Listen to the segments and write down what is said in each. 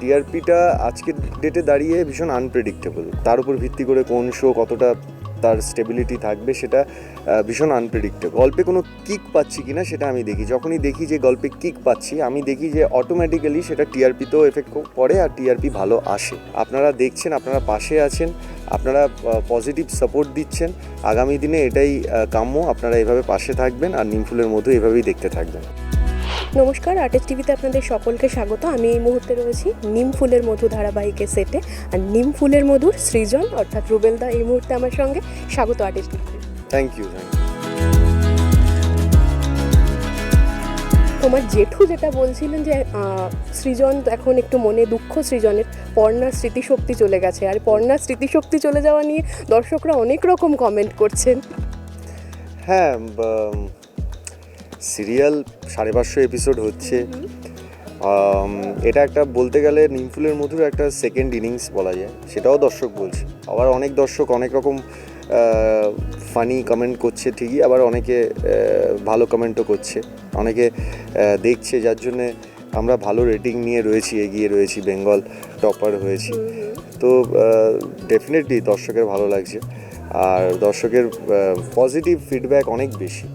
টিআরপিটা আজকের ডেটে দাঁড়িয়ে ভীষণ আনপ্রেডিক্টেবল তার উপর ভিত্তি করে কোন শো কতটা তার স্টেবিলিটি থাকবে সেটা ভীষণ আনপ্রেডিক্টেবল গল্পে কোনো কিক পাচ্ছি কি না সেটা আমি দেখি। যখনই দেখি যে গল্পে কিক পাচ্ছি, আমি দেখি যে অটোমেটিক্যালি সেটা টিআরপিতেও এফেক্ট পড়ে আর টিআরপি ভালো আসে। আপনারা দেখছেন, আপনারা পাশে আছেন, আপনারা পজিটিভ সাপোর্ট দিচ্ছেন। আগামী দিনে এটাই কাম্য। আপনারা এভাবে পাশে থাকবেন আর নিমফুলের মতো এভাবেই দেখতে থাকবেন। নমস্কার আর্টিস্ট টিভিতে আপনাদের সকলকে স্বাগত। আমি এই মুহূর্তে রয়েছি নিম ফুলের মধু ধারাবাহিকের সেটে আর নিম ফুলের মধুর সৃজন অর্থাৎ রুবেলদা এই মুহূর্তে আমার সঙ্গে। স্বাগত আর্টিস্ট টিভিতে। থ্যাংক ইউ থ্যাংক ইউ তোমার জেঠু যেটা বলছিলেন যে সৃজন এখন একটু মনে দুঃখ সৃজনের পর্ণার স্মৃতিশক্তি চলে গেছে। আর পর্ণার স্মৃতিশক্তি চলে যাওয়া নিয়ে দর্শকরা অনেক রকম কমেন্ট করছেন। হ্যাঁ সিরিয়াল সাড়ে পাঁচশো এপিসোড হচ্ছে। এটা একটা বলতে গেলে নিমফুলের মধুর একটা সেকেন্ড ইনিংস বলা যায়। সেটাও দর্শক বলছে। আবার অনেক দর্শক অনেক রকম ফানি কমেন্ট করছে ঠিকই, আবার অনেকে ভালো কমেন্টও করছে। অনেকে দেখছে, যার জন্যে আমরা ভালো রেটিং নিয়ে রয়েছি, এগিয়ে রয়েছি, বেঙ্গল টপার হয়েছি। তো ডেফিনেটলি দর্শকের ভালো লাগছে। আর দর্শকের পজিটিভ ফিডব্যাক অনেক বেশি।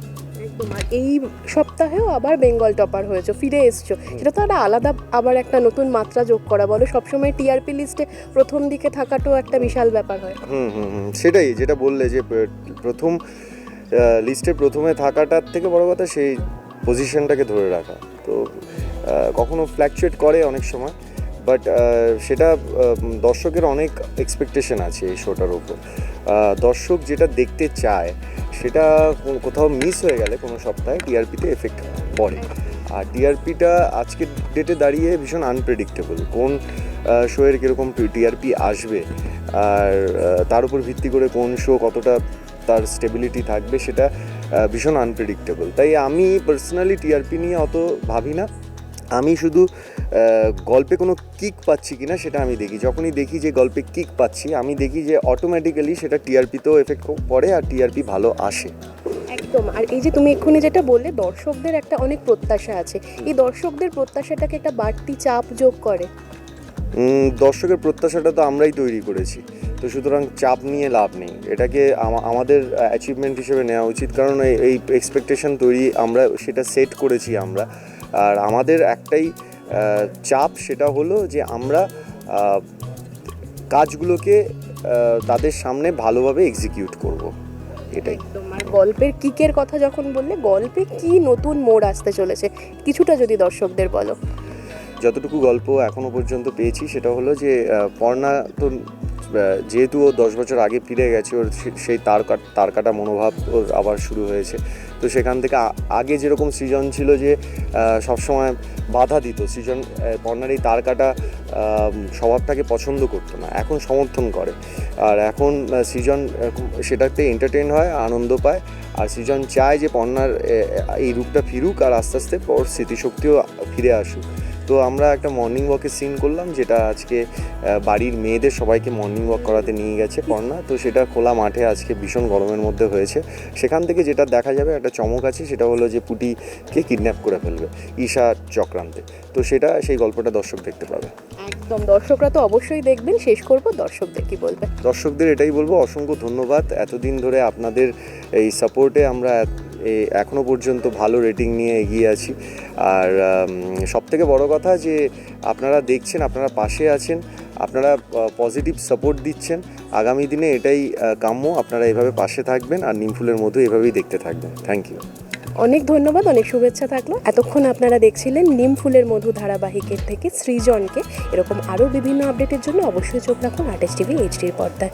আর এই সপ্তাহেও আবার বেঙ্গল টপার হয়েছে ফিরে এসছো। সেটা তো একটা আলাদা আবার একটা নতুন মাত্রা যোগ করা। বলো সবসময় টিআরপি লিস্টে প্রথম দিকে থাকাটাও একটা বিশাল ব্যাপার হয়। হুম হুম সেটাই যেটা বললে যে প্রথম লিস্টে প্রথমে থাকাটার থেকে বড় কথা সেই পজিশনটাকে ধরে রাখা। তো কখনো ফ্ল্যাকচুয়েট করে অনেক সময় বাট সেটা দর্শকের অনেক এক্সপেকটেশন আছে এই শোটার উপর। দর্শক যেটা দেখতে চায় সেটা কোথাও মিস হয়ে গেলে কোনো সপ্তাহে টিআরপিতে এফেক্ট পড়ে। আর টিআরপিটা আজকের ডেটে দাঁড়িয়ে ভীষণ আনপ্রেডিক্টেবল কোন শোয়ের কীরকম টিআরপি আসবে, আর তার উপর ভিত্তি করে কোন শো কতটা তার স্টেবিলিটি থাকবে সেটা ভীষণ আনপ্রেডিক্টেবল তাই আমি পার্সোনালি টিআরপি নিয়ে অত ভাবি না। আমি শুধু গল্পে কোনো কিক পাচ্ছি কি না সেটা আমি দেখি। যখনই দেখি যে গল্পে কিক পাচ্ছি আমি দেখি যে অটোমেটিক্যালি সেটা টিআরপিতেও এফেক্ট পড়ে আর টিআরপি ভালো আসে। একদম। আর এই যে তুমি এক্ষুনি যেটা বললে দর্শকদের একটা অনেক প্রত্যাশা আছে। এই দর্শকদের প্রত্যাশাটাকে একটা বাড়তি চাপ যোগ করে। দর্শকের প্রত্যাশাটা তো আমরাই তৈরি করেছি। তো সুতরাং চাপ নিয়ে লাভ নেই। এটাকে আমাদের অ্যাচিভমেন্ট হিসেবে নেওয়া উচিত। কারণ এই- এই এক্সপেকটেশন তৈরি আমরা সেটা সেট করেছি আমরা। আর আমাদের একটাই চাপ সেটা হলো যে আমরা কাজগুলোকে তাদের সামনে ভালোভাবে এক্সিকিউট করব। এটাই। আর গল্পের কিকের কথা যখন বললে গল্পে কি নতুন মোড় আসতে চলেছে? কিছুটা যদি দর্শকদের বলো। যতটুকু গল্প এখনও পর্যন্ত পেয়েছি সেটা হলো যে পর্ণা তো যেহেতু ও দশ বছর আগে ফিরে গেছে, ওর সেই তার কাট তার কাটা মনোভাব ওর আবার শুরু হয়েছে। তো সেখান থেকে আগে যেরকম সৃজন ছিল যে সবসময় বাধা দিত, সৃজন পর্ণার এই তার কাটা স্বভাবটাকে পছন্দ করতো না, এখন সমর্থন করে। আর এখন সৃজন সেটাতে এন্টারটেন হয়, আনন্দ পায়। আর সৃজন চায় যে পর্ণার এই রূপটা ফিরুক আর আস্তে আস্তে ওর স্মৃতিশক্তিও ফিরে আসুক। তো আমরা একটা মর্নিং ওয়াকের সিন করলাম যেটা আজকে বাড়ির মেয়েদের সবাইকে মর্নিং ওয়াক করাতে নিয়ে গেছে পর্ণা তো সেটা খোলা মাঠে আজকে ভীষণ গরমের মধ্যে হয়েছে। সেখান থেকে যেটা দেখা যাবে একটা চমক আছে সেটা হলো যে পুটিকে কিডন্যাপ করে ফেলবে ঈশা চক্রান্তে। তো সেটা সেই গল্পটা দর্শক দেখতে পাবে। একদম দর্শকরা তো অবশ্যই দেখবেন শেষ করব দর্শকদের কি বলবে দর্শকদের এটাই বলব অসংখ্য ধন্যবাদ। এতদিন ধরে আপনাদের এই সাপোর্টে আমরা এই এখনও পর্যন্ত ভালো রেটিং নিয়ে এগিয়ে আছি। আর সব থেকে বড় কথা যে আপনারা দেখছেন, আপনারা পাশে আছেন, আপনারা পজিটিভ সাপোর্ট দিচ্ছেন, আগামী দিনে এটাই কাম্য, আপনারা এভাবে পাশে থাকবেন আর নিমফুলের মতো এভাবেই দেখতে থাকবেন। থ্যাংক ইউ অনেক ধন্যবাদ, অনেক শুভেচ্ছা থাকল। এতক্ষণ আপনারা দেখছিলেন নিম ফুলের মধু ধারাবাহিকের থেকে সৃজনকে। এরকম আরও বিভিন্ন আপডেটের জন্য অবশ্যই চোখ রাখুন আর্টিস্ট টিভি এইচডির পর্দায়।